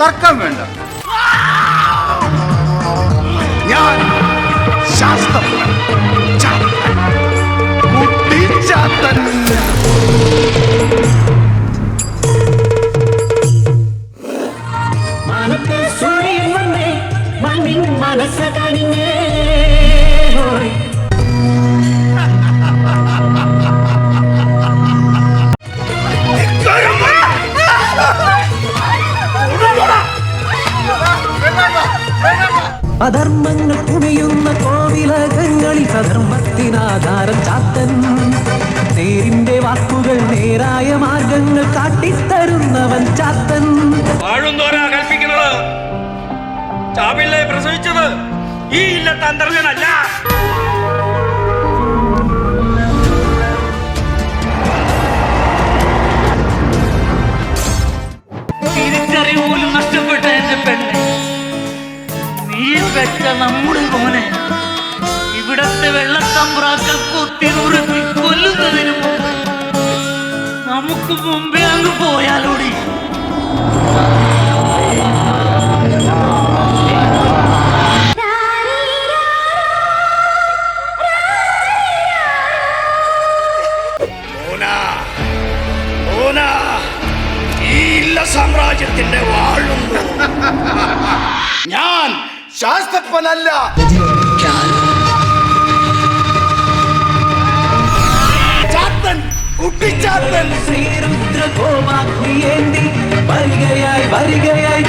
തർക്കം വേണ്ട. ഞാൻ ശാസ്ത്രം. മനസ്സ കണിഞ്ഞേ അധർമ്മങ്ങൾ കുമിയുന്ന കോവിലകങ്ങളിൽ സധർമ്മത്തിനാധാരം ചാത്തൻ. നേരിന്റെ വാക്കുകൾ നേരായ മാർഗങ്ങൾ കാട്ടിത്തരുന്നവൻ ചാത്തൻ. കൽപ്പിക്കുന്നത്. പ്രസവിച്ചത് ഈ ഇല്ലത്തെ അന്തർജനല്ല നമ്മുടെ മോനെ. ഇവിടത്തെ വെള്ളത്തമ്പ്രാക്കൾ കൊത്തി നുറുക്കി കൊല്ലുന്നതിന് മുമ്പ് നമുക്ക് മുമ്പേ അങ്ങ് പോയാലോടി. സാമ്രാജ്യത്തിന്റെ വാഴുന്നു ഞാൻ ശാസ്ത്രപ്പനല്ല ചാത്തൻ കുട്ടിച്ചാത്തൻ. ശ്രീരുദ്ര കോമാഗ്നിയേന്തി വരികയായി വരികയായി